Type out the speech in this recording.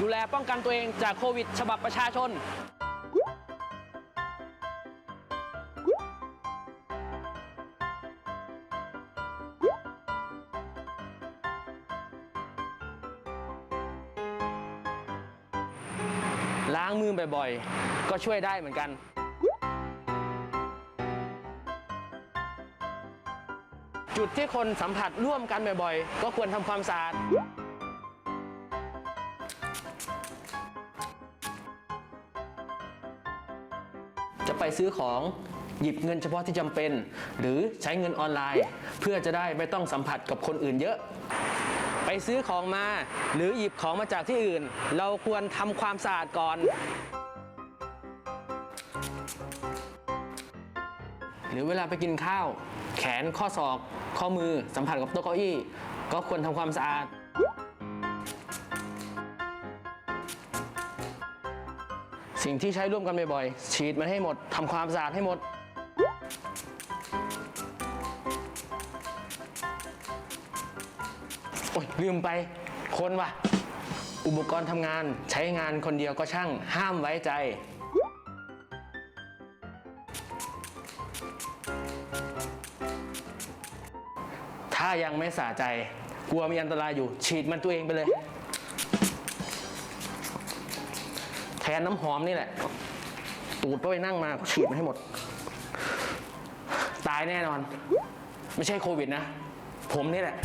ดูแลป้องกันตัวเองจากโควิด ฉบับประชาชนล้างมือบ่อยๆ ก็ช่วยได้เหมือนกัน จุดที่คนสัมผัสร่วมกันบ่อยๆ ก็ควรทำความสะอาด จะไปซื้อของหยิบเงินเฉพาะที่จำเป็น หรือใช้เงินออนไลน์ เพื่อจะได้ไม่ต้องสัมผัสกับคนอื่นเยอะ ไปซื้อของมา หรือหยิบของมาจากที่อื่น เราควรทำความสะอาดก่อน หรือเวลาไปกินข้าว แขนข้อศอก ข้อมือสัมผัสกับโต๊ะเก้าอี้ ก็ควรทำความสะอาด สิ่งที่ใช้ร่วมกันบ่อยๆฉีดมันให้หมดทำความสะอาดให้หมด โอ้ยลืมไป คนว่ะ อุปกรณ์ทำงานใช้งานคนเดียวก็ช่างห้ามไว้ใจถ้ายังไม่สะใจ กลัวมีอันตรายอยู่ ฉีดมันตัวเองไปเลย ทนน้ำหอมนี่แหละ ตูดก็ไปนั่งมาฉีดมาให้หมด ตายแน่นอน ไม่ใช่โควิดนะ ผมนี่แหละ